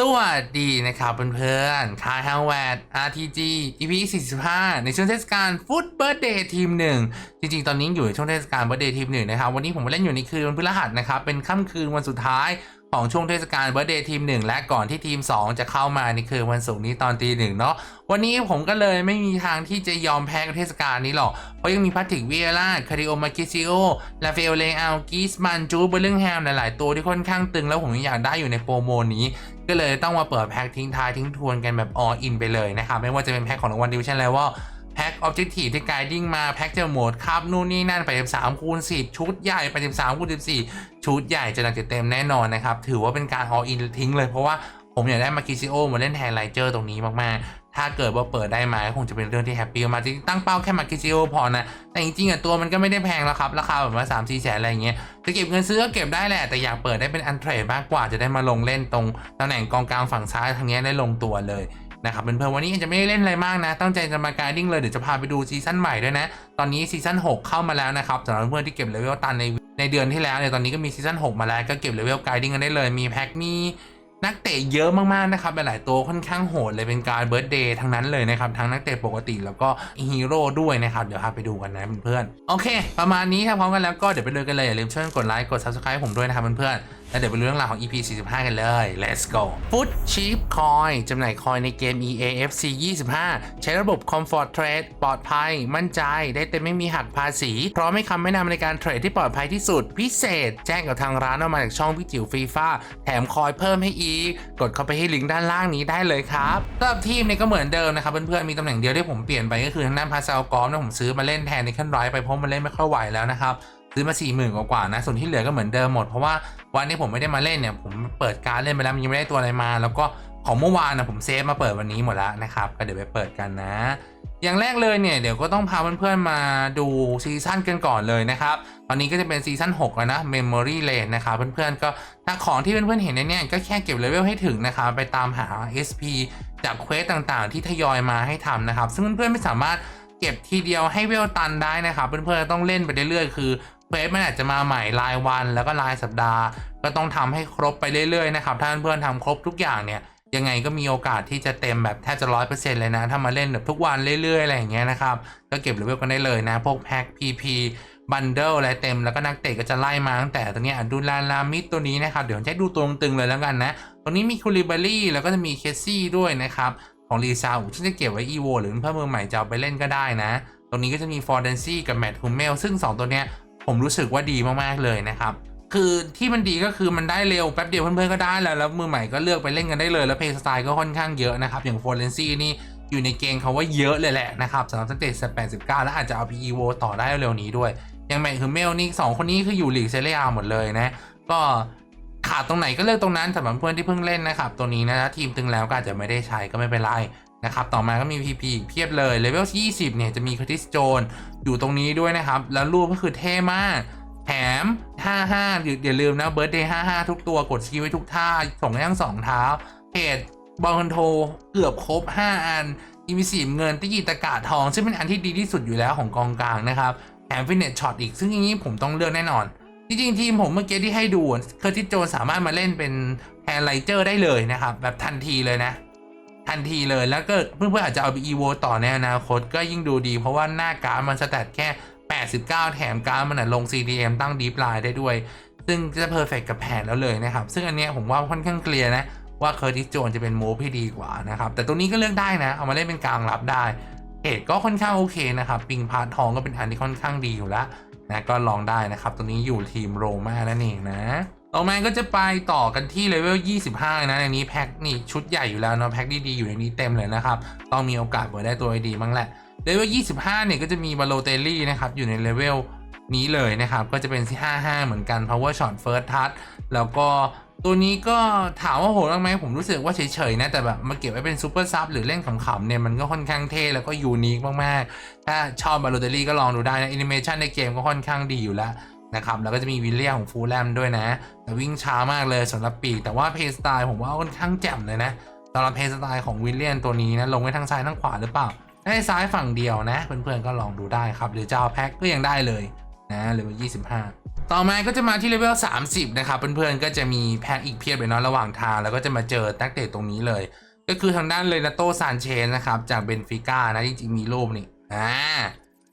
สวัสดีนะครับเพื่อนๆคายฮาวเวด RTG EP 45 ในช่วงเทศกาลฟุตเบิร์ดเดย์ทีมหนึ่งจริงๆ ตอนนี้อยู่ในช่วงเทศกาลเบิร์ดเดย์ทีมหนึ่งนะครับ วันนี้ผมเล่นอยู่ในคืนวันพฤหัสนะครับ เป็นค่ำคืนวันสุดท้าย ของช่วงเทศกาลเบิร์ดเดย์ทีมหนึ่งและก่อนที่ทีม 2 จะเข้ามาในคืนวันศุกร์นี้ตอนตีหนึ่งเนาะวันนี้ผมก็เลยไม่มีทางที่จะยอมแพ้กับเทศกาลนี้หรอก เพราะยังมีพัตติกเวิเอล่าคาริโอมากิซิโอลาเฟลเลอัลกิสมันจูเบอร์ลิงแฮมหลาย ๆ ตัวที่ค่อนข้างตึงแล้วผมอยากได้อยู่ในโปรโมนี้ ก็เลยต้องมาเปิดแพ็คทิ้งท้ายทิ้งทวนกันแบบ all in ไปเลยนะครับไม่ว่าจะเป็นแพ็คของรางวัลดิวิชั่นเลเวล แพ็คออบเจกตีที่ไกดิ้งมาแพ็คเจอโหมดครับนู่นนี่นั่นไป13คูณ10 ชุดใหญ่ไป13คูณ14 ชุดใหญ่จะหนักจะเต็มแน่นอนนะครับ ถือว่าเป็นการ all in ทิ้งเลยเพราะว่าผมอยากได้มาคิซิโอมาเล่นแทนไลเจอร์ตรงนี้มากๆ ถ้าเกิดว่าเปิดได้มาก็คงจะเป็นเรื่องที่แฮปปี้มากจริงตั้งเป้าแค่มาคิซิโอพอนะ แต่จริงๆอะตัวมันก็ไม่ได้แพงแล้วครับ ราคาแบบว่าสามสี่แสนอะไรเงี้ย จะเก็บเงินซื้อก็เก็บได้แหละ แต่อยากเปิดได้เป็นอันเทรดมากกว่า จะได้มาลงเล่นตรงตำแหน่งกองกลางฝั่งซ้ายทางนี้ได้ลงตัวเลย นะครับเป็นเพื่อนวันนี้จะไม่ได้เล่นอะไรมากนะ ตั้งใจจะมาไกดิ้งเลยเดี๋ยวจะพาไปดูซีซั่นใหม่ด้วยนะ ตอนนี้ซีซั่น6 เข้ามาแล้วนะครับสำหรับเพื่อนที่เก็บเลเวลตันในในเดือนที่แล้วเนี่ยตอนนี้ก็มีซีซั่น6มาแล้วก็เก็บเลเวลไกดิ้งกันได้เลยมีแพ็คมีนักเตะเยอะมากๆนะครับหลายตัวค่อนข้างโหดเลยเป็นการเบิร์ดเดย์ทั้งนั้นเลยนะครับทั้งนักเตะปกติแล้วก็ฮีโร่ด้วยนะครับเดี๋ยวพาไปดูกันนะเพื่อนๆโอเค ประมาณนี้ถ้าพร้อมกันแล้วก็เดี๋ยวไปเลยกันเลยอย่าลืมช่วยกดไลค์กด subscribe ผมด้วยนะครับเพื่อนๆ แล้วเดี๋ยวไปดูเรื่องราวของ EP 45 กันเลย let's go Foot Cheap Coin จำหน่ายคอยในเกม EAFC 25 ใช้ระบบ Comfort Trade ปลอดภัย มั่นใจ ได้เต็มไม่มีหักภาษี พร้อมให้คำแนะนำในการเทรดที่ปลอดภัยที่สุด พิเศษ แจ้งกับทางร้านออกมาจากช่องพี่จิ๋วฟีฟ่าแถมคอยเพิ่มให้อีก กดเข้าไปที่ลิงก์ด้านล่างนี้ได้เลยครับสำหรับทีมเนี่ยก็เหมือนเดิมนะครับเพื่อนๆมีตำแหน่งเดียวที่ผมเปลี่ยนไปก็คือทางด้านพาซาลกอล์ฟนะผมซื้อมาเล่นแทนในขั้นไรไปเพราะมันเล่นไม่ค่อยไหวแล้วนะครับ ซื้อมา4ี่หมื่นกว่าๆนะ ส่วนที่เหลือก็เหมือนเดิมหมด เพราะว่าวันนี้ผมไม่ได้มาเล่นเนี่ยผมเปิดการเล่นไปแล้วมันยังไม่ได้ตัวอะไรมา แล้วก็ของเมื่อวานนะผมเซฟมาเปิดวันนี้หมดแล้วนะครับก็เดี๋ยวไปเปิดกันนะ อย่างแรกเลยเนี่ยเดี๋ยวก็ต้องพาเพื่อนๆมาดูซีซั่นกันก่อนเลยนะครับตอนนี้ก็จะเป็นซีซั่น6แล้วนะ Memory Lane นะครับเพื่อนๆก็ถ้าของที่เพื่อนๆเห็นในเนี่ยก็แค่เก็บเลเวลให้ถึงนะครับไปตามหา SP จากเควสต่างๆ ที่ทยอยมาให้ทำนะครับ ซึ่งเพื่อนๆไม่สามารถเก็บทีเดียวให้เวลตันได้นะครับ เพื่อนๆต้องเล่นไปเรื่อยๆคือ เควสมันอาจจะมาใหม่รายวันแล้วก็รายสัปดาห์ ก็ต้องทำให้ครบไปเรื่อยๆนะครับถ้าเพื่อนๆทำครบทุกอย่างเนี่ยยังไงก็มีโอกาสที่จะเต็มแบบแทบจะร้อยเปอร์เซ็นต์เลยนะ ถ้ามาเล่นแบบทุกวันเรื่อยๆอะไรอย่างเงี้ยนะครับ ก็เก็บเลเวลกันได้เลยนะ พวกแพ็ค PP บันเดิลอะไรเต็มแล้วก็นักเตะก็จะไล่มาตั้งแต่ตัวนี้ดูลาลามิดตัวนี้นะครับ เดี๋ยวจะดูตัวตึงเลยแล้วกันนะ ตรงนี้มีคูลิบารี่แล้วก็จะมีเคสซี่ด้วยนะครับ ของรีซาอุที่จะเก็บไว้อีโวหรือเพื่อมือใหม่จะเอาไปเล่นก็ได้นะ ตรงนี้ก็จะมีฟอร์เดนซี่กับแมทฮูเมลซึ่ง 2 ตัวเนี้ย ผมรู้สึกว่าดีมากๆเลยนะครับคือที่มันดีก็คือมันได้เร็วแป๊บเดียวเพื่อนๆก็ได้แล้วแล้วมือใหม่ก็เลือกไปเล่นกันได้เลย แล้วเพย์สไตล์ก็ค่อนข้างเยอะนะครับ อย่างฟอร์เรนซี่นี่อยู่ในเกณฑ์เขาว่าเยอะเลยแหละนะครับสำหรับสเตจ89แล้วอาจจะเอา PEVO ต่อได้เร็วนี้ด้วย อย่างแมทคือเมลนี่สองคนนี้คืออยู่ลีกเซเรียหมดเลยนะ ก็ขาดตรงไหนก็เลือกตรงนั้นสำหรับเพื่อนที่เพิ่งเล่นนะครับตัวนี้นะทีมตึงแล้วก็อาจจะไม่ได้ใช้ก็ไม่เป็นไร นะครับ ต่อมาก็มี PP อีกเพียบเลยเลเวล20 เนี่ย จะมีคริสโจนอยู่ตรงนี้ด้วยนะครับ แล้วรูปก็คือเท่มากแถม 55อย่าลืมนะเบิร์ดเดย์55 ทุกตัวกดสกิลไว้ทุกท่า ส่งได้ทั้งสองเท้าเพจบอลคอนโทรเกือบครบ 5 อันอีมีสีเงินติกิตะกาทอง ซึ่งเป็นอันที่ดีที่สุดอยู่แล้วของกองกลางนะครับแถมฟินเนตช็อตอีกซึ่งอย่างนี้ผมต้องเลือกแน่นอน จริงๆ ทีมผมเมื่อกี้ที่ให้ดูเคอร์ติสโจนสามารถมาเล่นเป็นแทนไลเจอร์ได้เลยนะครับ แบบทันทีเลยนะ ทันทีเลยแล้วก็เพื่อนๆอาจจะเอาไป EVO ต่อในอนาคตก็ยิ่งดูดี เพราะว่าหน้าการ์ดมันสแตทแค่ 89 แถมการ์ดมันนะลง CDM ตั้ง Deep Line ได้ด้วย ซึ่งจะเพอร์เฟกกับแผนแล้วเลยนะครับ ซึ่งอันเนี้ยผมว่าค่อนข้างเคลียร์นะ ว่าเคอร์ติสโจนจะเป็นโมฟที่ดีกว่านะครับ แต่ตัวนี้ก็เลือกได้นะ เอามาเล่นเป็นกลางรับได้เอทก็ค่อนข้างโอเคนะครับ ปิงพาร์ททองก็เป็นอันที่ค่อนข้างดีอยู่แล้วนะก็ลองได้นะครับ ตัวนี้อยู่ทีมโรม่านั่นเองนะ ต่อมาก็จะไปต่อกันที่เลเวล 25 นะ ในนี้แพ็คนี่ชุดใหญ่อยู่แล้วเนาะแพ็คดีๆอยู่ในนี้เต็มเลยนะครับ ต้องมีโอกาสเปิดได้ตัวดีมั้งแหละ เลเวล 25 เนี่ยก็จะมีบาโลเตลลี่นะครับ อยู่ในเลเวลนี้เลยนะครับ ก็จะเป็นที่55 เหมือนกัน power shot first touch แล้วก็ตัวนี้ก็ถามว่าโหดบ้างไหมผมรู้สึกว่าเฉยๆนะ แต่แบบมาเก็บไว้เป็นซูเปอร์ซับหรือเล่นขำๆเนี่ย มันก็ค่อนข้างเท่ แล้วก็ยูนิคมากๆ ถ้าชอบบาโลเตลลี่ก็ลองดูได้นะแอนิเมชันในเกมก็ค่อนข้างดีอยู่แล้ว นะครับ แล้วก็จะมีวิลเลียมของฟูลแลมด้วยนะ แต่วิ่งช้ามากเลยสำหรับปีก แต่ว่าเพย์สไตล์ผมว่าค่อนข้างแจ่มเลยนะสำหรับเพย์สไตล์ของวิลเลียมตัวนี้นะลงไว้ทางซ้ายทางขวาหรือเปล่าได้ซ้ายฝั่งเดียวนะ เพื่อนๆก็ลองดูได้ครับ หรือจะเอาแพ็คก็ยังได้เลยนะหรือว่า25 ต่อมาก็จะมาที่เลเวล30 นะครับ เพื่อนๆก็จะมีแพ็กอีกเพียบเลยเนาะระหว่างทาง แล้วก็จะมาเจอนักเตะตรงนี้เลย ก็คือทางด้านเลนาโตซานเชนนะครับจากเบนฟิก้านะจริงๆมีรูปนี่อ่า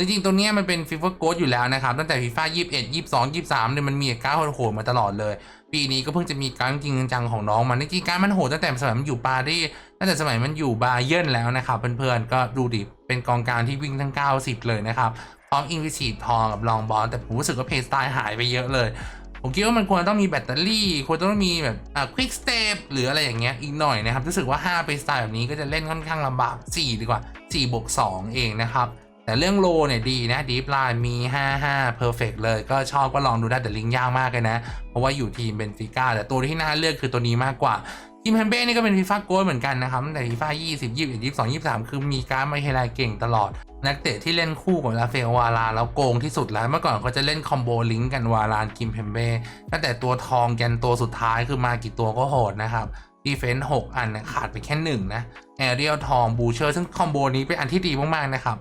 จริงๆตัวนี้มันเป็นฟีฟ่าโกดอยู่แล้วนะครับ ตั้งแต่ฟีฟ่า21 22 23เนี่ยมันมีการโหดมาตลอดเลย ปีนี้ก็เพิ่งจะมีการจริงจังของน้องมันจริงการมันโหดตั้งแต่สมัยมันอยู่ปารีสตั้งแต่สมัยมันอยู่บาเยิร์นแล้วนะครับเพื่อนๆก็ดูดิเป็นกองกลางที่วิ่งทั้ง 90 เลยนะครับพร้อมอินวิสีทองกับลองบอลแต่ผมรู้สึกว่าเพย์สไตล์หายไปเยอะเลย ผมคิดว่ามันควรต้องมีแบตเตอรี่ ควรต้องมีแบบอ่าควิกสเตปหรืออะไรอย่างเงี้ยอีกหน่อยนะครับรู้สึกว่า5เป็นสไตล์แบบนี้ก็จะเล่นค่อนข้างลำบาก4ดีกว่า4บวก2เองนะครับ แต่เรื่องโลเนี่ยดีนะดีฟไลน์มี 55 Perfect เลยก็ชอบก็ลองดูได้แต่ลิงก์ยากมากเลยนะ เพราะว่าอยู่ทีมเบนฟิก้าแต่ตัวที่น่าเลือกคือตัวนี้มากกว่าทีมแฮมเบ้นี่ก็เป็นฟีฟ่าโกลเหมือนกันนะครับแต่ฟีฟ่า20 21 22 23 คือมีการมาเฮไลเก่งตลอด นักเตะที่เล่นคู่กับลาเฟลวาลาแล้วโกงที่สุดแล้ว เมื่อก่อนเขาจะเล่นคอมโบลิงก์กันวาลานกิมเพมเบ้ตั้งแต่ตัวทองยันตัวสุดท้ายคือมากี่ตัวก็โหดนะครับดีเฟนส์6อันนะขาดไปแค่หนึ่งนะแอเรียลทองบูเชอร์ซึ่งคอมโบนี้เป็นอันที่ดีมากๆนะครับ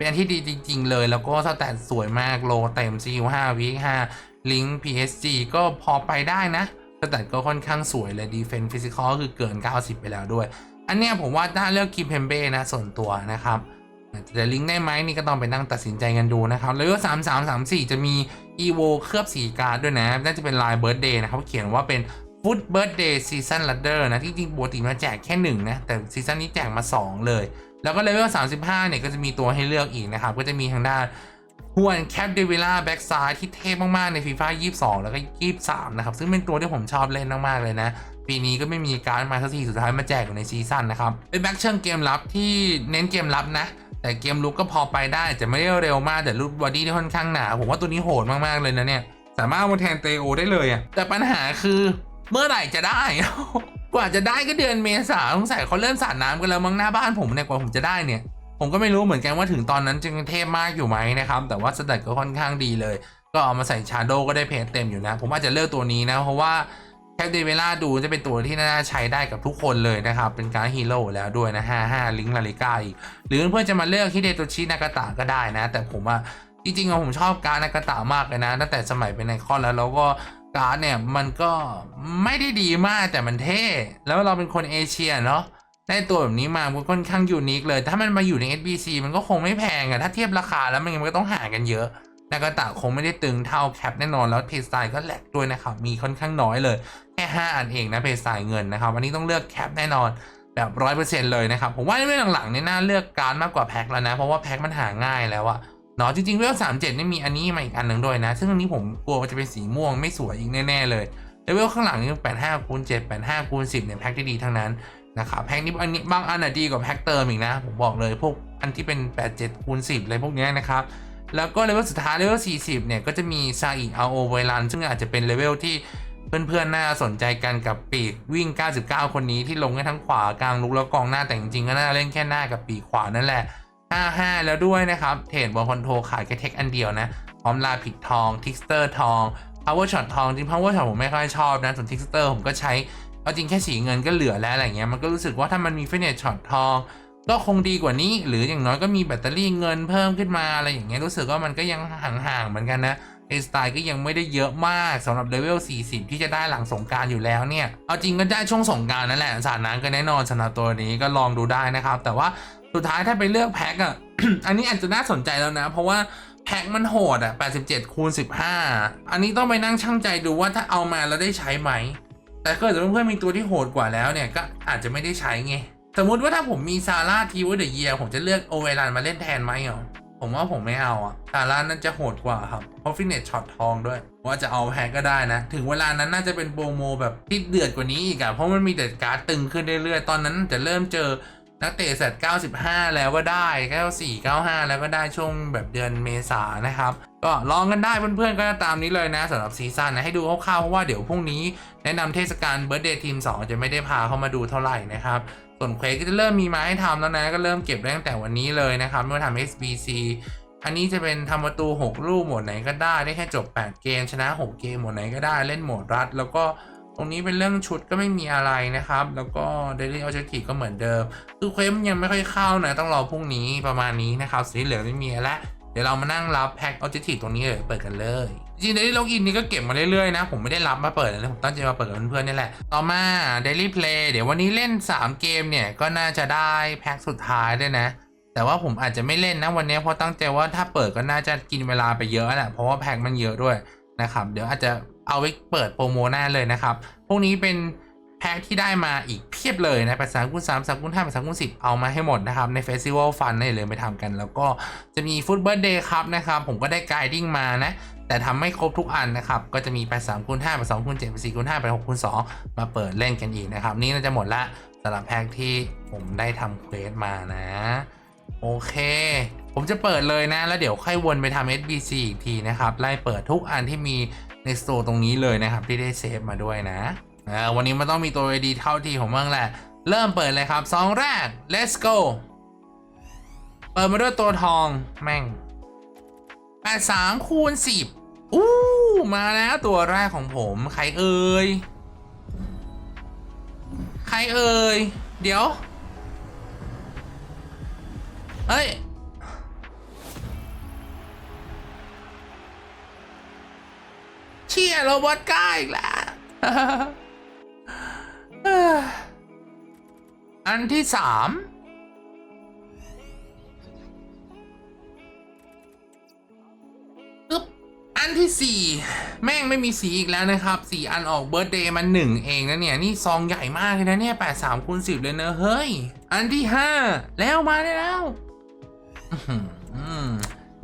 เป็นอันที่ดีจริง ๆ เลย แล้วก็สแตทสวยมากโลเต็ม CU 5วิ5ลิงก์ PSG ก็พอไปได้นะสแตทก็ค่อนข้างสวยเลยดีเฟนฟิสิกอลคือเกิน 90 ไปแล้วด้วย อันเนี้ยผมว่าถ้าเลือกคิมเพมเบ้นะส่วนตัวนะครับแต่ลิงก์ได้ไหมนี่ก็ต้องไปนั่งตัดสินใจกันดูนะครับแล้วก็สามสามสามสี่จะมี EVO เคลือบสีการ์ดด้วยนะ น่าจะเป็นลายเบิร์ d เดย์นะครับ เขียนว่าเป็นฟุตเบิร์ d เดย์ซีซันลัดเดอร์นะ ที่จริงปกติมันแจกแค่หนึ่งนะ แต่ซีซันนี้แจกมา 2 เลย แล้วก็เลเวล 35 เนี่ย ก็จะมีตัวให้เลือกอีกนะครับ ก็จะมีทางด้านฮวนแคปเดวิล่าแบ็กซ้ายที่เท่มาก ๆ ในฟีฟ่า22 แล้วก็ 23 นะครับ ซึ่งเป็นตัวที่ผมชอบเล่นมาก ๆ เลยนะ ปีนี้ก็ไม่มีการมาสักทีสุดท้ายมาแจกอยู่ในซีซั่นนะครับ เป็นแบ็กเชิงเกมรับที่เน้นเกมรับนะ แต่เกมลุกก็พอไปได้แต่ไม่ได้เร็วมากแต่รูปบอดี้ที่ค่อนข้างหนา ผมว่าตัวนี้โหดมาก ๆ เลยนะเนี่ย สามารถมาแทนเตโอได้เลยอะแต่ปัญหาคือเมื่อไหร่จะได้ กว่าจะได้ก็เดือนเมษาสงสัยเขาเริ่มสาดน้ำกันแล้วมั้งหน้าบ้านผมเนี่ยกว่าผมจะได้เนี่ย ผมก็ไม่รู้เหมือนกันว่าถึงตอนนั้นจึงเทพมากอยู่ไหมนะครับ แต่ว่าสแตทก็ค่อนข้างดีเลย ก็เอามาใส่ชาโดก็ได้เพจเต็มอยู่นะ ผมอาจจะเลือกตัวนี้นะ เพราะว่าแคปเดเวล่าดูจะเป็นตัวที่น่าใช้ได้กับทุกคนเลยนะครับ เป็นการดฮีโร่แล้วด้วยนะ55ลิงก์ลาลิก้าอีก หรือเพื่อนจะมาเลือกฮิเดโตชินากาตะก็ได้นะ แต่ผมอะจริงๆอะผมชอบการดนากาตะมากเลยนะตั้งแต่สมัยเป็นไอคอนแล้วแล้วก็ การดเนี่ยมันก็ไม่ได้ดีมากแต่มันเท่ แล้วเราเป็นคนเอเชียเนาะได้ตัวแบบนี้มามันค่อนข้างยูนิคเลย ถ้ามันมาอยู่ใน SBC มันก็คงไม่แพงอะถ้าเทียบราคาแล้วมันก็ต้องหากันเยอะนากาตะคงไม่ได้ตึงเท่าแคปแน่นอนแล้วเพย์สไตล์ก็แหลกด้วยนะครับ มีค่อนข้างน้อยเลย แค่ 5 อันเองนะเพย์สไตล์เงินนะครับอันนี้ต้องเลือกแคปแน่นอนแบบร้อยเปอร์เซ็นต์เลยนะครับ ผมว่าในเรื่องหลังๆเนี่ยน่าเลือกการดมากกว่าแพ็คแล้วนะ เพราะว่าแพ็คมันหาง่ายแล้วอะ เนาะจริงๆเวลสามเจ็ดนี่มีอันนี้มาอีกอันหนึ่งด้วยนะ ซึ่งอันนี้ผมกลัวว่าจะเป็นสีม่วงไม่สวยอีกแน่ๆเลยเลเวลข้างหลังนี่แปดห้าคูณเจ็ดแปดห้าคูณสิบเนี่ยแพ็คที่ดีทั้งนั้นนะครับแพ็คนี้อันนี้บางอันอะดีกว่าแพ็คเติมอีกนะผมบอกเลยพวกอันที่เป็น8 7คูณ10อะไรพวกนี้นะครับแล้วก็เลเวลสุดท้ายเลเวล40 เนี่ย ก็จะมีซาอิอาโอเวลันซึ่งอาจจะเป็นเลเวลที่เพื่อนๆ น่าสนใจกันกับปีกวิ่ง 99 คนนี้ที่ลงให้ทั้งขวากลางลุกแล้วกองหน้าแต่จริงๆ ก็น่าเล่นแค่หน้ากับปีกขวานั่นแหละ 55 แล้วด้วยนะครับ เทรดบอลคอนโทรขายแค่เทคอันเดียวนะ พร้อมลาผิดทองทิกสเตอร์ทอง power shot ทอง จริง power shot ผมไม่ค่อยชอบนะ ส่วนทิกสเตอร์ผมก็ใช้ เอาจริงแค่สีเงินก็เหลือแล้วอะไรเงี้ย มันก็รู้สึกว่าถ้ามันมีฟินเนชช็อตทอง ก็คงดีกว่านี้ หรืออย่างน้อยก็มีแบตเตอรี่เงินเพิ่มขึ้นมาอะไรอย่างเงี้ย รู้สึกว่ามันก็ยังห่างๆเหมือนกันนะเอสไตล์ก็ยังไม่ได้เยอะมากสำหรับเลเวล 40 ที่จะได้หลังสงการอยู่แล้วเนี่ย เอาจริงก็ได้ช่วงสงการนั่นแหละสารน้ำก็แน่นอนสำหรับตัวนี้ก็ลองดูได้นะครับ แต่ว่า สุดท้ายถ้าไปเลือกแพ็คอะอันนี้อาจจะน่าสนใจแล้วนะ เพราะว่าแพ็คมันโหดอะ87คูณ15 อันนี้ต้องไปนั่งชั่งใจดูว่าถ้าเอามาแล้วได้ใช้ไหม แต่ก็ถ้าเพื่อนๆมีตัวที่โหดกว่าแล้วเนี่ย ก็อาจจะไม่ได้ใช้ไง สมมุติว่าถ้าผมมีซาร่าทีวเดเยียผมจะเลือกโอเวรันมาเล่นแทนไหมเหรอผมว่าผมไม่เอาอะซาร่าน่าจะโหดกว่าครับ เพราะฟินเนตช็อตทองด้วย ว่าจะเอาแพ็กก็ได้นะ ถึงเวลานั้นน่าจะเป็นโปรโมแบบที่เดือดกว่านี้อีกอะเพราะมันมีแต่การ์ดตึงขึ้นเรื่อยๆ ตอนนั้นจะเริ่มเจอ นักเตะเสร็จ95 แล้วก็ได้94 95 แล้วก็ได้ช่วงแบบเดือนเมษานะครับ ก็ลองกันได้เพื่อนๆ ก็ตามนี้เลยนะสำหรับซีซั่นนะให้ดูคร่าวๆเพราะว่าเดี๋ยวพรุ่งนี้แนะนำเทศกาลเบิร์ d เดย์ทีม 2 จะไม่ได้พาเข้ามาดูเท่าไหร่นะครับส่วนเควสก็จะเริ่มมีมาให้ทำแล้วนะ ก็เริ่มเก็บได้ตั้งแต่วันนี้เลยนะครับเมื่อทำ SBC อันนี้จะเป็นทำประตู 6 ลูกหมดไหนก็ได้ได้แค่จบ 8 เกมชนะ 6 เกมหมดไหนก็ได้เล่นโหมดรัด แล้วก็ ตรงนี้เป็นเรื่องชุดก็ไม่มีอะไรนะครับ แล้วก็ Daily Objective ก็เหมือนเดิม คือเควสมันยังไม่ค่อยเข้านะ ต้องรอพรุ่งนี้ประมาณนี้นะครับสีเหลืองไม่มีแล้วเดี๋ยวเรามานั่งรับแพ็คออบเจกตีตรงนี้เลยเปิดกันเลย จริง Daily Login นี่ก็เก็บมาเรื่อยๆนะ ผมไม่ได้รับมาเปิดเลยนะผมตั้งใจมาเปิดกับเพื่อนๆนี่แหละ ต่อมา Daily Play เดี๋ยววันนี้เล่น 3 เกมเนี่ย ก็น่าจะได้แพ็คสุดท้ายด้วยนะ แต่ว่าผมอาจจะไม่เล่นนะวันนี้เพราะตั้งใจว่าถ้าเปิดก็น่าจะกินเวลาไปเยอะแหละเพราะว่าแพ็คมันเยอะด้วยนะครับเดี๋ยวอาจจะ เอาไว้เปิดโปรโมหน้าเลยนะครับ พวกนี้เป็นแพ็คที่ได้มาอีกเพียบเลยนะภาษาคูณสามภาษาคูณห้าภาษาคูณสิบเอามาให้หมดนะครับ ในเฟสติวัลฟันนี่เลยไปทำกัน แล้วก็จะมีฟุตเบิร์ดเดย์ครับนะครับ ผมก็ได้ไกด์ดิ้งมานะ แต่ทำไม่ครบทุกอันนะครับ ก็จะมีไป3คูณ5ไป2คูณ7ไป4คูณ5ไป6คูณ2มาเปิดเล่นกันอีกนะครับ นี่น่าจะหมดละสำหรับแพ็คที่ผมได้ทำเควสมานะ โอเค ผมจะเปิดเลยนะ แล้วเดี๋ยวค่อยวนไปทำ SBC อีกทีนะครับ ไล่เปิดทุกอันที่มี ในสโตร์ตรงนี้เลยนะครับที่ได้เซฟมาด้วยนะวันนี้มันต้องมีตัวดีเท่าที่ผมบ้างแหละ เริ่มเปิดเลยครับซองแรก let's go เปิดมาด้วยตัวทองแม่ง 83คูณ10อู้มาแล้วตัวแรกของผม ใครเอ่ย ใครเอ่ย เดี๋ยวเฮ้ย ชี่ยโรบอทก้าอีกแล้วอันที่สามอึ๊บอันที่สี่แม่งไม่มีสีอีกแล้วนะครับสี่อันออกเบิร์ d เดย์มาหนึ่งเองนะเนี่ย นี่ซองใหญ่มากเลยนะเนี่ยแปดสามคูณสิบเลยเนอะเฮ้ย อันที่ห้าแล้วมาได้แล้ว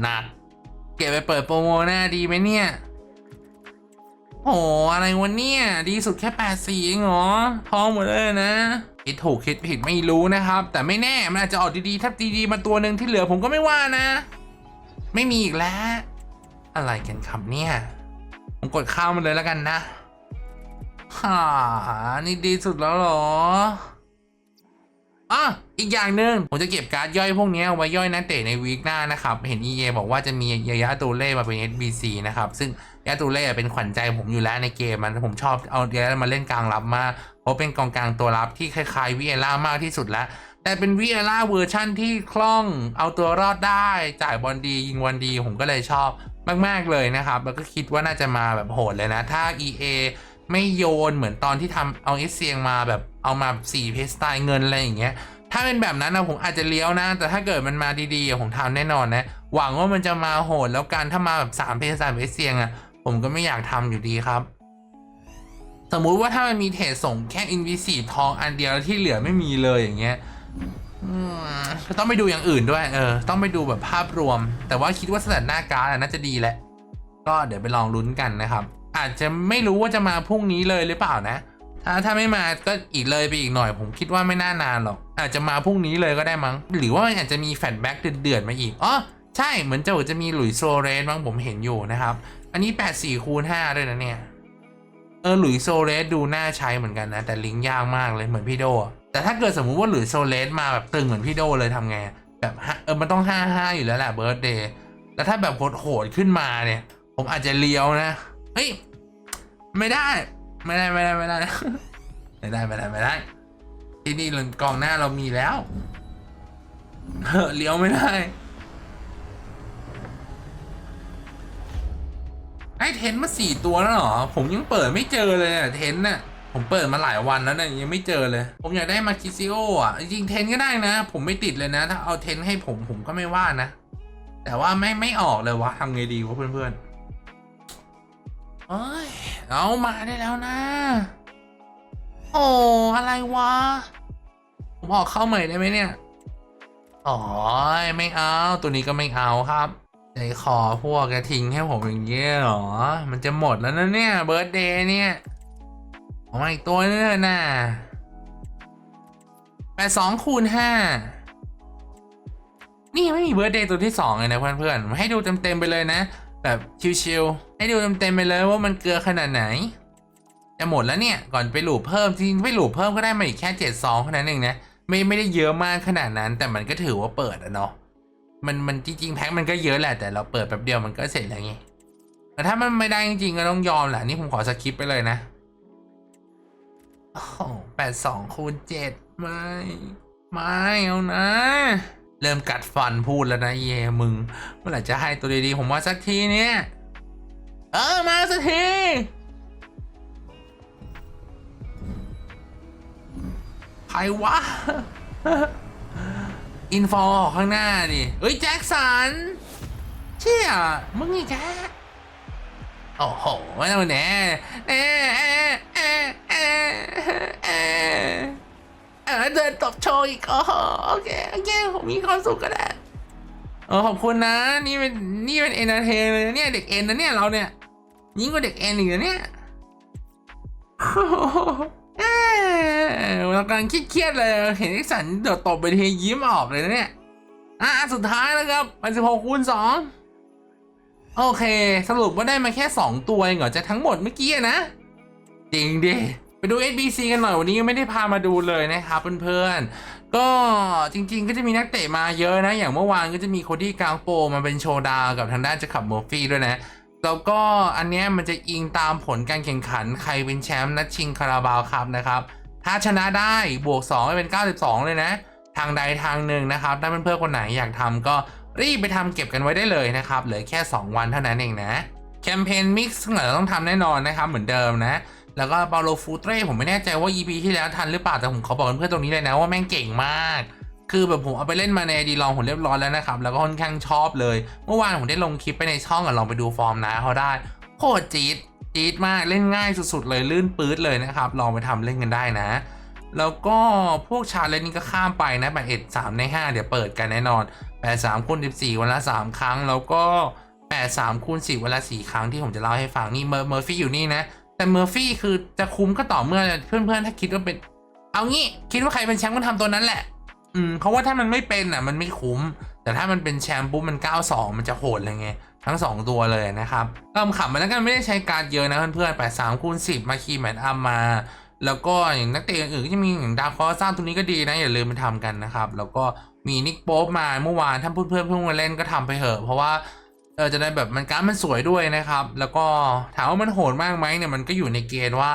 หนัก เก็บไปเปิดโปรโมหน้าดีไหมเนี่ย โหอะไรวะเนี่ย ดีสุดแค่แปดสีเองเหรอทองหมดเลยนะคิดถูกคิดผิดไม่รู้นะครับ แต่ไม่แน่มันอาจจะออกดีๆถ้าดีๆมาตัวหนึ่งที่เหลือผมก็ไม่ว่านะ ไม่มีอีกแล้ว อะไรกันครับเนี่ย ผมกดข้ามมันเลยแล้วกันนะฮ่านี่ดีสุดแล้วเหรอ อะอีกอย่างหนึ่งผมจะเก็บการ์ดย่อยพวกนี้ไว้ย่อยนักเตะในวีคหน้านะครับ เห็น EA บอกว่าจะมียายาตูเล่มาเป็น SBC นะครับ ซึ่งยายาตูเล่เป็นขวัญใจผมอยู่แล้วในเกมมันผมชอบเอายายามาเล่นกลางรับมากเพราะเป็นกองกลางตัวรับที่คล้ายๆวีเอล่ามากที่สุดแล้ว แต่เป็นวีเอล่าเวอร์ชั่นที่คล่องเอาตัวรอดได้ จ่ายบอลดียิงบอลดีผมก็เลยชอบมาก ๆเลยนะครับ แล้วก็คิดว่าน่าจะมาแบบโหดเลยนะ ถ้า EA ไม่โยนเหมือนตอนที่ทำเอาเอสเซียงมาแบบเอามาสี่เพสตล์เงินอะไรอย่างเงี้ย ถ้าเป็นแบบนั้นนะผมอาจจะเลี้ยวนะ แต่ถ้าเกิดมันมาดีๆผมทำแน่นอนนะ หวังว่ามันจะมาโหดแล้วกันถ้ามาแบบสามเพสสามเพสเซียงอะผมก็ไม่อยากทำอยู่ดีครับ สมมุติว่าถ้ามันมีเทรดส่งแค่อินวิสีทองอันเดียวแล้วที่เหลือไม่มีเลยอย่างเงี้ยก็ต้องไปดูอย่างอื่นด้วย เออ ต้องไปดูแบบภาพรวม แต่ว่าคิดว่าสแตทหน้าการ์ดน่าจะดีแหละ ก็เดี๋ยวไปลองลุ้นกันนะครับ อาจจะไม่รู้ว่าจะมาพรุ่งนี้เลยหรือเปล่านะ ถ้าถ้าไม่มาก็อีกเลยไปอีกหน่อย ผมคิดว่าไม่น่านานหรอก อาจจะมาพรุ่งนี้เลยก็ได้มั้ง หรือว่ามันอาจจะมีแฟลชแบ็กเดือดๆมาอีกอ๋อใช่เหมือนจะจะมีหลุยส์โซเรสบ้งผมเห็นอยู่นะครับ อันนี้ 8 4คูณ5ด้วยนะเนี่ยเออหลุยส์โซเรสดูน่าใช้เหมือนกันนะ แต่ลิงก์ยากมากเลยเหมือนพี่โด แต่ถ้าเกิดสมมุติว่าหลุยส์โซเรสมาแบบตึงเหมือนพี่โดเลยทำไงแบบเออมันต้อง5 5อยู่แล้วแหละเบิร์ดเดย์แล้วถ้าแบบโหดๆขึ้นมาเนี่ย ผมอาจจะเลี้ยวนะ เฮ้ย ไม่ได้ ไม่ได้ไม่ได้ไม่ได้ ไม่ได้ไม่ได้ไม่ได้ ที่นี่กองหน้าเรามีแล้วเลี้ยวไม่ได้ ไอ้เทนมาสี่ตัวแล้วเหรอ ผมยังเปิดไม่เจอเลยอะเทนน่ะผมเปิดมาหลายวันแล้วเนี่ยยังไม่เจอเลย ผมอยากได้มาคิซิโออะ จริงเทนก็ได้นะ ผมไม่ติดเลยนะ ถ้าเอาเทนให้ผมผมก็ไม่ว่านะ แต่ว่าไม่ไม่ออกเลยวะทำไงดีวะเพื่อนๆ เอ้ยเอามาได้แล้วนะ โอ้อะไรวะ ผมออกเข้าใหม่ได้ไหมเนี่ยอ๋อไม่เอา ตัวนี้ก็ไม่เอาครับใจคอพวกแกทิ้งให้ผมอย่างเงี้ยเหรอ มันจะหมดแล้วนะเนี่ยเบิร์ดเดย์เนี่ยออกมาอีกตัวนึงเลยนะแปดสองคูณห้านี่ไม่มีเบิร์ดเดย์ตัวที่สองเลยนะเพื่อนๆให้ดูเต็มๆไปเลยนะ แบบชิวๆให้ดูเต็มๆไปเลยว่ามันเกลือขนาดไหน จะหมดแล้วเนี่ยก่อนไปหลูเพิ่มจริงๆไปหลูเพิ่มก็ได้มาอีกแค่เจ็ดซองเท่านั้นเองนะไม่ไม่ได้เยอะมากขนาดนั้น แต่มันก็ถือว่าเปิดอะเนาะมันมันจริงๆแพ็คมันก็เยอะแหละแต่เราเปิดแป๊บเดียวมันก็เสร็จแล้วไงแต่ถ้ามันไม่ได้จริงๆก็ต้องยอมแหละนี่ผมขอสคิปไปเลยนะโอ้แปดสองคูณเจ็ดไม่ ไม่เอานะ เริ่มกัดฟันพูดแล้วนะเย่มึง เมื่อไหร่จะให้ตัวดีๆผมว่าสักทีเนี่ย เออมาสักทีใครวะ อินฟอร์ข้างหน้าดิเอ้ย แจ็คสัน เชี่ย มึงนี่แจ็คโอ้โหไม่ต้องแน่เอ๊ะเอ๊ะเอ๊ะ เออเดินตบโชว์อีกอ๋อโอเคโอเคผมมีความสุขก็ได้เออขอบคุณนะ นี่เป็นนี่เป็นเอนเตอร์เทนเลยนะเนี่ยเด็กเอ็นนะเนี่ยเราเนี่ยยิ่งกว่าเด็กเอ็นอีกนะเนี่ยเอ้ยเรากำลังเครียดเลยเห็นไอ้สันเดี๋ยวตบไปทียิ้มออกเลยนะเนี่ยอะสุดท้ายแล้วครับมันสิบหกคูณสองโอเค สรุปว่าได้มาแค่2ตัวเองเหรอจากทั้งหมดเมื่อกี้นะ จริงดิ ไปดู SBC กันหน่อยวันนี้ยังไม่ได้พามาดูเลยนะครับเพื่อนๆ ก็จริงๆก็จะมีนักเตะมาเยอะนะ อย่างเมื่อวานก็จะมีโคดี้กางโปมาเป็นโชว์ดาวกับทางด้านจะขับมอร์ฟี่ด้วยนะแล้วก็อันเนี้ยมันจะอิงตามผลการแข่งขันใครเป็นแชมป์นัดชิงคาราบาวครับนะครับ ถ้าชนะได้บวก2ให้เป็น 92 เลยนะ ทางใดทางหนึ่งนะครับ ถ้าเพื่อนๆคนไหนอยากทำก็รีบไปทำเก็บกันไว้ได้เลยนะครับเหลือแค่ 2 วันเท่านั้นเองนะแคมเปญมิกซ์เราต้องทำแน่นอนนะครับเหมือนเดิมนะ แล้วก็เปาโลฟูเต้ผมไม่แน่ใจว่า EP ที่แล้วทันหรือเปล่า แต่ผมขอบอกเพื่อนตรงนี้เลยนะว่าแม่งเก่งมาก คือแบบผมเอาไปเล่นมาในดีลองผมเรียบร้อยแล้วนะครับ แล้วก็ค่อนข้างชอบเลย เมื่อวานผมได้ลงคลิปไปในช่องอะลองไปดูฟอร์มนะเขาได้โคตรจี๊ดจี๊ดมากเล่นง่ายสุดๆเลยลื่นปื๊ดเลยนะครับ ลองไปทำเล่นกันได้นะ แล้วก็พวกชาเลนจ์นี้ก็ข้ามไปนะ8 1 3ใน5เดี๋ยวเปิดกันแน่นอน8 3คูณ14วันละ3ครั้ง แล้วก็8 3คูณ10วันละ4ครั้งที่ผมจะเล่าให้ฟังนี่เมอร์เมอร์ฟี่อยู่นี่นะ แต่เมอร์ฟี่คือจะคุ้มก็ต่อเมื่อเพื่อนๆถ้าคิดว่าเป็น เอางี้ คิดว่าใครเป็นแชมป์ก็ทำตัวนั้นแหละ อืมเพราะว่าถ้ามันไม่เป็นอะ มันไม่คุ้ม แต่ถ้ามันเป็นแชมป์ปุ๊บมัน92มันจะโหดเลยไงทั้ง 2 ตัวเลยนะครับก็ขำๆมันแล้วกันไม่ได้ใช้การดเยอะนะเพื่อนๆ8 3คูณ10มาคีแมนอัมมา แล้วก็อย่างนักเตะอื่นก็จะมีอย่างดาวคอสร้างตัวนี้ก็ดีนะอย่าลืมไปทำกันนะครับ แล้วก็มีนิกโป๊ปมาเมื่อวานถ้าเพื่อนๆเพิ่งมาเล่นก็ทำไปเถอะเพราะว่า เออจะได้แบบมันการมันสวยด้วยนะครับ แล้วก็ถามว่ามันโหดมากไหมเนี่ยมันก็อยู่ในเกณฑ์ว่า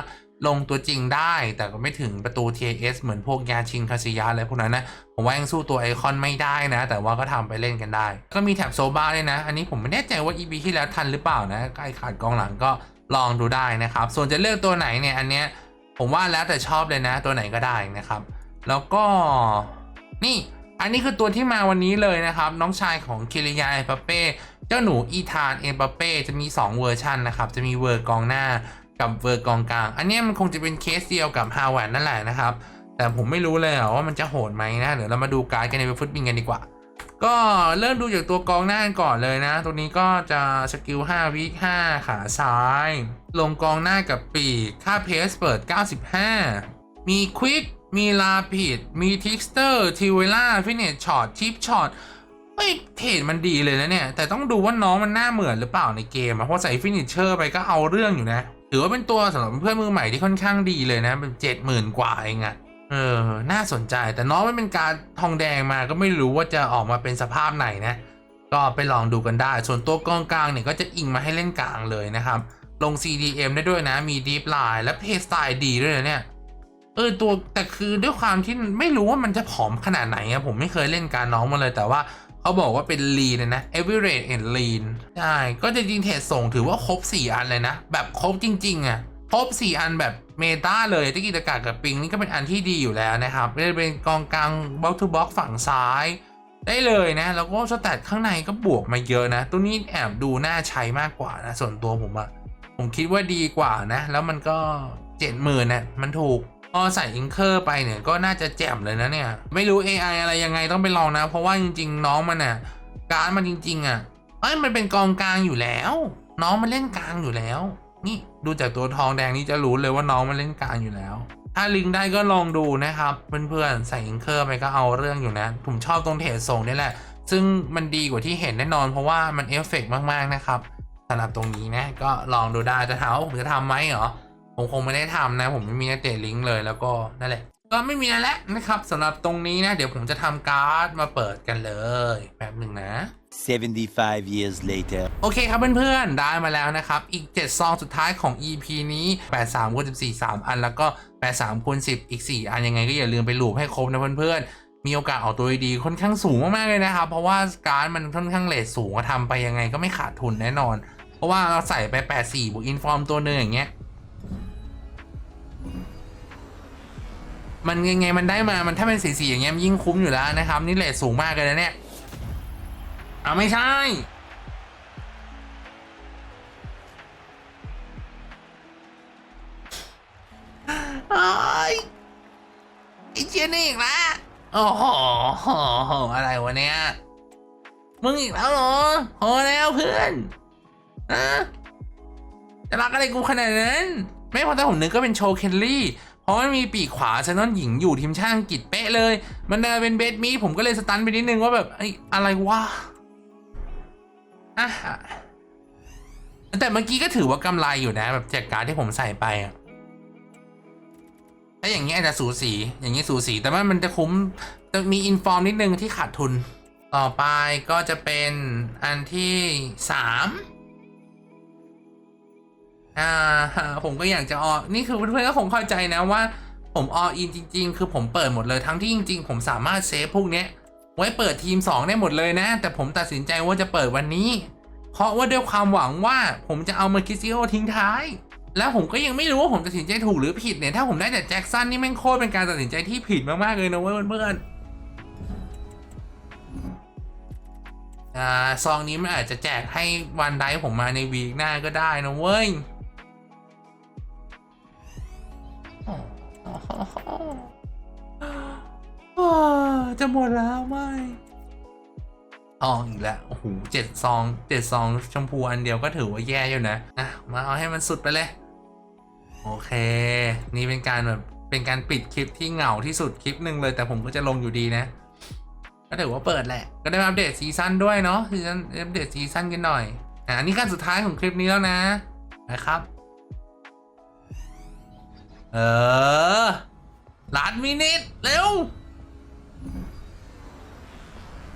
ลงตัวจริงได้แต่ก็ไม่ถึงประตู TS เหมือนพวกยาชิงคาซิยะอะไรพวกนั้นนะผมว่ายังสู้ตัวไอคอนไม่ได้นะ แต่ว่าก็ทำไปเล่นกันได้ ก็มีแท็บโซบาด้วยนะ อันนี้ผมไม่แน่ใจว่า EP ที่แล้วทันหรือเปล่านะใกล้ขาดกองหลังก็ลองดูได้นะครับ ส่วนจะเลือกตัวไหนเนี่ยอันเนี้ยผมว่าแล้วแต่ชอบเลยนะ ตัวไหนก็ได้นะครับ แล้วก็นี่อันนี้คือตัวที่มาวันนี้เลยนะครับ น้องชายของคิริยาเอปาเป้ เจ้าหนูอีธานเอปเป้จะมี 2 เวอร์ชันนะครับ จะมีเวอร์กองหน้ากับเวอร์กองกลาง อันนี้มันคงจะเป็นเคสเดียวกับฮาวเวิร์ดนั่นแหละนะครับ แต่ผมไม่รู้เลยอว่ามันจะโหดไหมนะเดี๋ยวเรามาดูการ์ดกันในฟุตบิงกันดีกว่า ก็เริ่มดูจากตัวกองหน้าก่อนเลยนะ ตัวนี้ก็จะสกิล5วิ5ขาซ้าย ลงกองหน้ากับปีกค่าเพสเปิด 95 มีควิกมีลาพิดมีทิกสเตอร์ทิเวล่าฟินเนตช็อตทิปช็อต เฮ้ยเทรดมันดีเลยนะเนี่ย แต่ต้องดูว่าน้องมันหน้าเหมือนหรือเปล่าในเกมอะเพราะใส่ฟินิชเชอร์ไปก็เอาเรื่องอยู่นะ ถือว่าเป็นตัวสำหรับเพื่อนมือใหม่ที่ค่อนข้างดีเลยนะ เป็นเจ็ดหมื่นกว่าเองอะเออ น่าสนใจ แต่น้องไม่เป็นการทองแดงมาก็ไม่รู้ว่าจะออกมาเป็นสภาพไหนนะ ก็ไปลองดูกันได้ ส่วนตัวกองกลางเนี่ยก็จะอิงมาให้เล่นกลางเลยนะครับ ลง CDM ได้ด้วยนะ มี Deep Line และเพย์สไตล์ดีด้วยนะเนี่ย เออตัวแต่คือด้วยความที่ไม่รู้ว่ามันจะผอมขนาดไหนอะผมไม่เคยเล่นการน้องมาเลยแต่ว่า เขาบอกว่าเป็น lean เลยนะ average and lean ใช่ ก็จะจริงเทรดส่งถือว่าครบ 4 อันเลยนะ แบบครบจริง ๆอะครบ 4 อันแบบเมตาเลยที่กิจการกับปิงนี่ก็เป็นอันที่ดีอยู่แล้วนะครับไม่ได้เป็นกองกลาง box to box ฝั่งซ้าย ได้เลยนะ แล้วก็สแตทข้างในก็บวกมาเยอะนะ ตัวนี้แอบดูน่าใช้มากกว่านะ ส่วนตัวผมอะผมคิดว่าดีกว่านะ แล้วมันก็เจ็ดหมื่นนะมันถูก พอใส่อิงเคอร์ไปเนี่ยก็น่าจะแจ่มเลยนะเนี่ย ไม่รู้ AI อะไรยังไงต้องไปลองนะ เพราะว่าจริง ๆ น้องมันน่ะการดมันจริง ๆ อะเอ้ยมันเป็นกองกลางอยู่แล้ว น้องมันเล่นกลางอยู่แล้ว นี่ดูจากตัวทองแดงนี่จะรู้เลยว่าน้องมันเล่นกลางอยู่แล้ว ถ้าลิงได้ก็ลองดูนะครับเพื่อนๆใส่อิงเคอร์ไปก็เอาเรื่องอยู่นะ ผมชอบตรงเทรดส่งนี่แหละ ซึ่งมันดีกว่าที่เห็นแน่นอน เพราะว่ามันเอฟเฟกต์มากๆนะครับสำหรับตรงนี้นะก็ลองดูได้จะถามว่าผมจะทำไหมเหรอ ผมคงไม่ได้ทำนะ ผมไม่มีนักเตะลิงก์เลยแล้วก็นั่นแหละ ก็ไม่มีอะไรแล้วนะครับสำหรับตรงนี้นะ เดี๋ยวผมจะทำการ์ดมาเปิดกันเลยแป๊บหนึ่งนะ75 years later. โอเคครับเพื่อนๆ ได้มาแล้วนะครับ อีก 7 ซองสุดท้ายของ EP นี้ 83คูณ14 3 อัน แล้วก็ 83คูณ10 อีก 4 อัน ยังไงก็อย่าลืมไปลูบให้ครบนะเพื่อนๆ มีโอกาสออกตัวดีๆค่อนข้างสูงมากๆเลยนะครับ เพราะว่าการดมันค่อนข้างเลทสูงอะทำไปยังไงก็ไม่ขาดทุนแน่นอน เพราะว่าเราใส่ไป 84บวกอินฟอร์มตัวหนึ่งอย่างเงี้ย มันยังไงมันได้มา มันถ้าเป็นสีสีอย่างเงี้ยมันยิ่งคุ้มอยู่แล้วนะครับ นี่เลทสูงมากเลยนะเนี่ยอ่าไม่ใช่ ไอ้ยไอ้เจยนี่อีกแล้วโอ้โหอะไรวะเนี่ย มึงอีกแล้วเหรอพอแล้วเพื่อนอะจะรักอะไรกูขนาดนั้น ไม่พอแต่ผมนึกก็เป็นโชว์เคลลี่เพ ราะมันมีปีกขวาเซนนอนหญิงอยู่ทีมชาติอังกฤษเป๊ะเลย มันเดินเป็นเบสมีผมก็เลยสตันไปนิดนึงว่าแบบไอ้อะไรวะอะแต่เมื่อกี้ก็ถือว่ากำไรอยู่นะ แบบจากการที่ผมใส่ไปอะถ้าอย่างนี้อาจจะสูสี อย่างนี้สูสี แต่ว่ามันจะคุ้มจะมีอินฟอร์มนิดนึงที่ขาดทุน ต่อไปก็จะเป็นอันที่สาม อ่าผมก็อยากจะออนี่คือเพื่อนๆก็คงเข้าใจนะว่า ผมออินจริง ๆ คือผมเปิดหมดเลยทั้งที่จริง ๆ ผมสามารถเซฟพวกเนี้ยไว้เปิดทีม 2 ได้หมดเลยนะ แต่ผมตัดสินใจว่าจะเปิดวันนี้ เพราะว่าด้วยความหวังว่าผมจะเอามาคิซิโอทิ้งท้าย แล้วผมก็ยังไม่รู้ว่าผมตัดสินใจถูกหรือผิดเนี่ยถ้าผมได้แต่แจ็คสันนี่แม่งโคตรเป็นการตัดสินใจที่ผิดมากๆเลยนะเว้ยเพื่อนๆอ่าซองนี้มันอาจจะแจกให้วันไดผมมาในวีคหน้าก็ได้นะเว้ย จะหมดแล้วไม่ซองอีกแล้ว โอ้โหเจ็ดซองเจ็ดซองชมพูอันเดียวก็ถือว่าแย่อยู่นะอะมาเอาให้มันสุดไปเลย โอเค นี่เป็นการแบบเป็นการปิดคลิปที่เหงาที่สุดคลิปหนึ่งเลย แต่ผมก็จะลงอยู่ดีนะ ก็ถือว่าเปิดแหละ ก็ได้มาอัปเดตซีซั่นด้วยเนาะซีซั่นอัปเดตซีซั่นกันหน่อย อะอันนี้การสุดท้ายของคลิปนี้แล้วนะนะครับ เออล้านมินิทเร็ว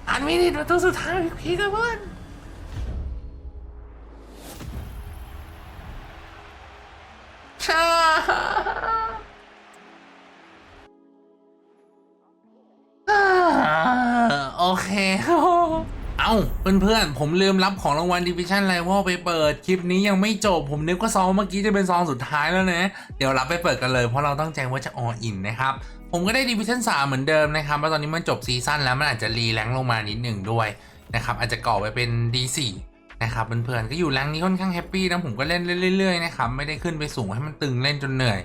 ล้านมินิทมาตัวสุดท้ายพี่กับเพื่อนชาโอเค เอาเพื่อนๆผมลืมรับของรางวัล Division Rival ไปเปิด คลิปนี้ยังไม่จบ ผมนึกว่าซองเมื่อกี้จะเป็นซองสุดท้ายแล้วนะ เดี๋ยวรับไปเปิดกันเลยเพราะเราตั้งใจว่าจะออินนะครับ ผมก็ได้ Division 3เหมือนเดิมนะครับแล้วตอนนี้มันจบซีซั่นแล้วมันอาจจะรีแรงลงมานิดหนึ่งด้วยนะครับอาจจะก่อไปเป็น D4 นะครับเพื่อนๆก็อยู่แรงนี้ค่อนข้างแฮปปี้นะผมก็เล่นเรื่อยๆนะครับไม่ได้ขึ้นไปสูงให้มันตึงเล่นจนเหนื่อย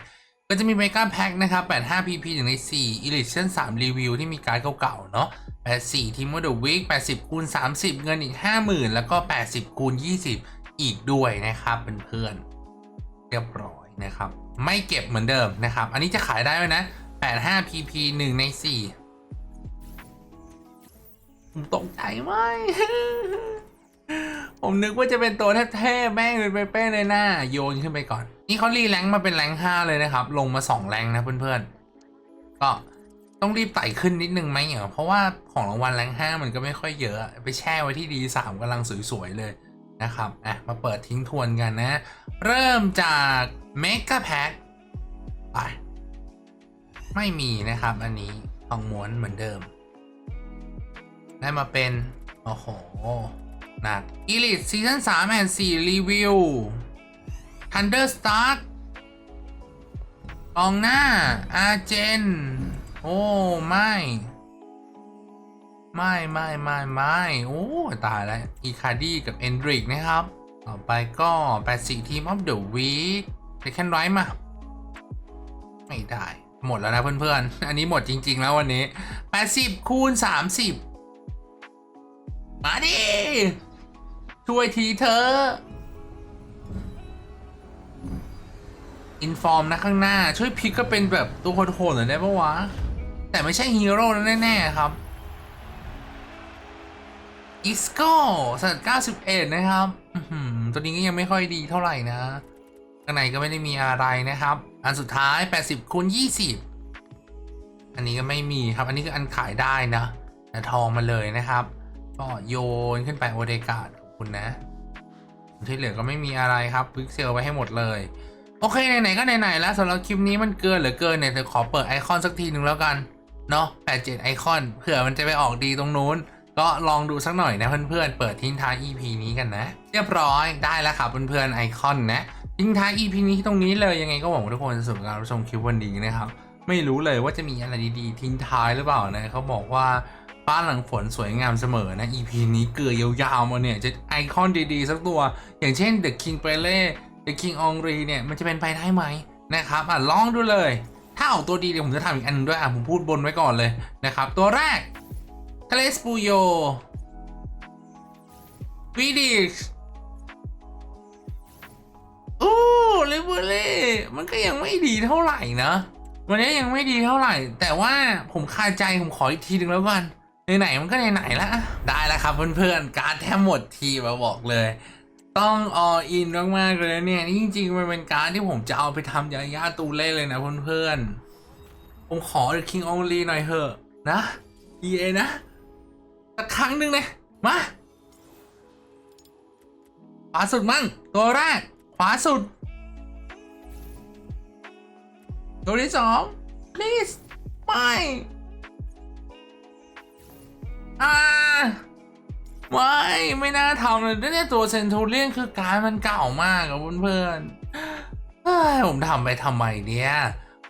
ก็จะมีเมกาแพ็คนะครับ85 PP 1ใน4 Edition 3รีวิวที่มีการเก่าๆเนาะ84 Team of the Week 80คูณ30 เงินอีก 50,000 แล้วก็ 80คูณ20 อีกด้วยนะครับเพื่อนๆเรียบร้อยนะครับ ไม่เก็บเหมือนเดิมนะครับ อันนี้จะขายได้ไหมนะ 85 PP 1 ใน 4 ผมตกใจไหมผมนึกว่าจะเป็นตัวเทพๆแม่งเป็นเป้ๆเลยหน้าโยนขึ้นไปก่อน นี่เขารีแรงมาเป็นแรงค์5เลยนะครับ ลงมา2แรงนะเพื่อนๆ ก็ต้องรีบไต่ขึ้นนิดนึงไหมเหรอเพราะว่าของรางวัลแรงค์5มันก็ไม่ค่อยเยอะ ไปแช่ไว้ที่ดีสามกำลังสวยๆเลยนะครับ อะ มาเปิดทิ้งทวนกันนะ เริ่มจากเมก a แพ็คไปไม่มีนะครับ อันนี้ทองม้วนเหมือนเดิม ได้มาเป็น โอ้โห หนัก Elite Season 3 and 4รีวิว Thunder Stark กองหน้า อาเจน โอ้ ไม่ ไม่ไม่ไม่ไม่โอ้ ตายแล้ว อีคาดี้กับเอนดริก นะครับ ต่อไปก็84 Team of the Week เ e ค o นไรมา ไม่ได้ หมดแล้วนะเพื่อนๆ อันนี้หมดจริง ๆ แล้ววันนี้ 80 คูณ 30 มาดิ ช่วยทีเธอ อินฟอร์มนะข้างหน้า ช่วยพิกก็เป็นแบบตัวโหดๆหน่อยได้ปะวะ แต่ไม่ใช่ฮีโร่แล้วแน่ ๆ ครับอิสโก้สัตว์91 นะครับหือตัวนี้ก็ยังไม่ค่อยดีเท่าไหร่นะข้างในก็ไม่ได้มีอะไรนะครับ อันสุดท้าย 80คูณ20 อันนี้ก็ไม่มีครับ อันนี้คืออันขายได้นะแต่ทองมาเลยนะครับ ก็โยนขึ้นไปโอเดกาดขอบคุณนะ ที่เหลือก็ไม่มีอะไรครับพิกเซลไว้ให้หมดเลย โอเคไหนๆก็ไหนๆแล้วสำหรับคลิปนี้มันเกินเหลือเกินเนี่ยเดี๋ยวขอเปิดไอคอนสักทีหนึ่งแล้วกันเนาะ87ไอคอนเผื่อมันจะไปออกดีตรงนู้น ก็ลองดูสักหน่อยนะเพื่อนๆเปิดทิ้งท้าย EP นี้กันนะ เรียบร้อยได้แล้วครับเพื่อนๆไอคอนนะทิ้งท้าย EP นี้ตรงนี้เลยยังไงก็หวังว่าทุกคนสนุกกับการรับชมคลิปวันนี้นะครับไม่รู้เลยว่าจะมีอะไรดีๆ ทิ้งท้ายหรือเปล่านะเขาบอกว่าบ้านหลังฝนสวยงามเสมอนะ EP นี้เกลือยาวๆมาเนี่ยจะไอคอนดีๆ สักตัว อย่างเช่น The King p e l e The King o n r i เนี่ยมันจะเป็นไปได้ไหมนะครับอะลองดูเลย ถ้าออกตัวดีเดี๋ยวผมจะทำอีกอันหนึงด้วยอะผมพูดบนไว้ก่อนเลยนะครับ ตัวแรกคาเลสปูโยวีดิชอู้ลิเวอร์เล่มันก็ยังไม่ดีเท่าไหร่นะวันนี้ยังไม่ดีเท่าไหร่ แต่ว่าผมคาใจผมขออีกทีหนึ่งแล้วกันไหนๆมันก็ไหนๆแล้วอะได้แล้วครับเพื่อนๆการแทบหมดทีมาบอกเลย ต้องออินมากๆเลยนะเนี่ยนี่จริงๆมันเป็นการดที่ผมจะเอาไปทำยาย่าตูเล่เลยนะเพื่อนๆ ผมขอ The King Only หน่อยเถอะนะ EA นะสักครั้งหนึ่งเลยมาขวาสุดมั่ง ตัวแรกขวาสุด ตัวที่สอง please ไม่ ไม่ไม่น่าทำเลยเนี่ยตัวเซนทูเลียนคือการมันเก่ามากอะเพื่อนๆผมทำไปทำไมเนี่ย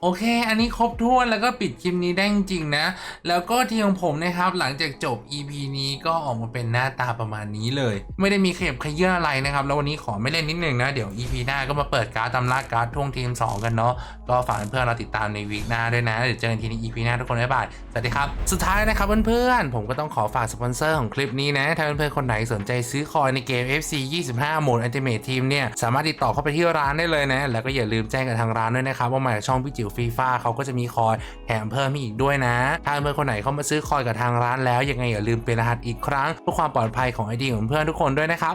โอเค อันนี้ครบถ้วนแล้วก็ปิดคลิปนี้ได้จริงนะ แล้วก็ทีของผมนะครับ หลังจากจบ EP นี้ก็ออกมาเป็นหน้าตาประมาณนี้เลย ไม่ได้มีเข็บขยื่นอะไรนะครับ แล้ววันนี้ขอไม่เล่นนิดนึงนะ เดี๋ยว EP หน้าก็มาเปิดการ์ดตำราการ์ดท่วงทีม 2 กันเนาะ ก็ฝากเพื่อนๆเราติดตามในวีคหน้าด้วยนะ เดี๋ยวเจอกันทีใน EP หน้าทุกคนบ๊ายบาย สวัสดีครับ สุดท้ายนะครับเพื่อนๆ ผมก็ต้องขอฝากสปอนเซอร์ของคลิปนี้นะ ถ้าเพื่อนๆ คนไหนสนใจซื้อคอยในเกม FC 25โหมด Ultimate Team เนี่ย สามารถติดต่อเข้าไปที่ร้านได้เลยนะ แล้วก็อย่าลืมแจ้งกับทางร้านด้วยนะครับว่ามาจากช่องพี่จิ๋วฟีฟ่าเขาก็จะมีคอยแถมเพิ่มให้อีกด้วยนะ ถ้าเพื่อนคนไหนเข้ามาซื้อคอยกับทางร้านแล้วยังไงอย่าลืมเป็นรหัสอีกครั้งเพื่อความปลอดภัยของไอดีของเพื่อนทุกคนด้วยนะครับ